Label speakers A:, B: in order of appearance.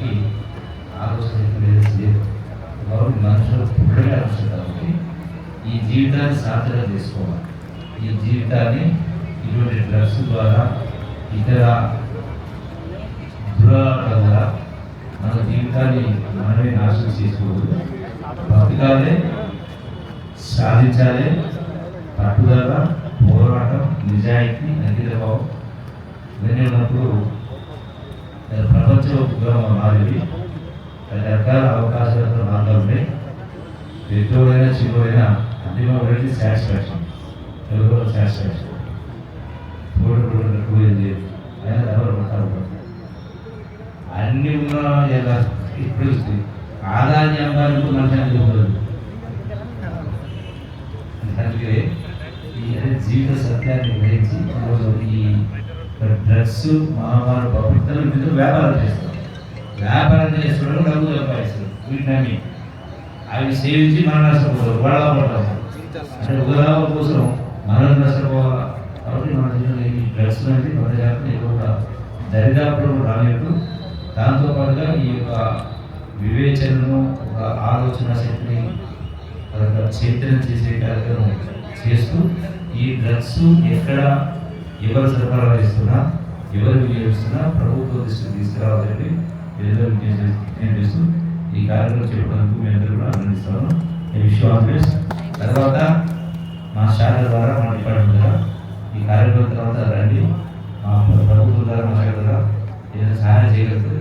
A: వారికి ఆలోచన లేదు. లేదు మనుషులు పుట్టడే అవసరం కాబట్టి ఈ జీవితాన్ని సాధన చేసుకోవాలి. ఈ జీవితాన్ని ఇటువంటి డ్రగ్స్ ద్వారా ఇతర దురాటల ద్వారా మన జీవితాన్ని మనమే నాశనం చేసుకోవద్దు బతకాలే సాధించాలి పట్టుదల పోరాటం నిజాయితీ అంకిత భావం ఇవన్నీ ఉన్నప్పుడు నేను ఉద్యోగం మారింది అది రకాల అవకాశాలతో మార్గాలు ఉన్నాయి పెద్దోడైనా చిన్నోడైనా అంతిమ ఒకటి సాటిస్ఫాక్షన్ ఎవరో సాటిస్ఫాక్షన్ తోడు కూడా లేదు. అయినా ఎవరు పడతారు అన్ని ఉన్నా ఇప్పుడు ఆదాయం ఆదాయ అంబాలకు మనిషి అందుకే ఈ జీవిత సత్యాన్ని గ్రహించి ఈరోజు ఈ డ్రగ్స్ మామూలు ప్రభుత్వం మీద వ్యాపారం చేస్తారు. వ్యాపారం చేస్తున్నాడు డబ్బు సంపాదిస్తారు. వీటిని అవి సేవించి మనం నష్టపోతారు వాళ్ళ పడతాం. అంటే ఉదాహరణ కోసం మనం నష్టపోవాలా? కాబట్టి మన జీవితంలో ఈ డ్రగ్స్ అనేది మన జాగ్రత్త ఎక్కువగా దరిదాపులు రాలేదు. దాంతోపాటుగా ఈ యొక్క వివేచనను ఒక ఆలోచన శక్తిని చైతన్యం చేసే కార్యక్రమం చేస్తూ ఈ డ్రగ్స్ ఎక్కడ ఎవరు సరఫరా చేస్తున్నా ఎవరు వినియోగిస్తున్నా ప్రభుత్వ దృష్టికి తీసుకురావాలని ఏదో చేస్తూ ఈ కార్యక్రమం చెప్పడానికి మీ అందరూ కూడా అభినందిస్తాను ఈ విషయం తర్వాత మా శాఖ ద్వారా మా డిపార్ట్మెంట్ ద్వారా ఈ కార్యక్రమం తర్వాత రండి. మా ప్రభుత్వం ద్వారా మా శాఖ ద్వారా ఏదైనా సహాయం చేయగలుగుతుంది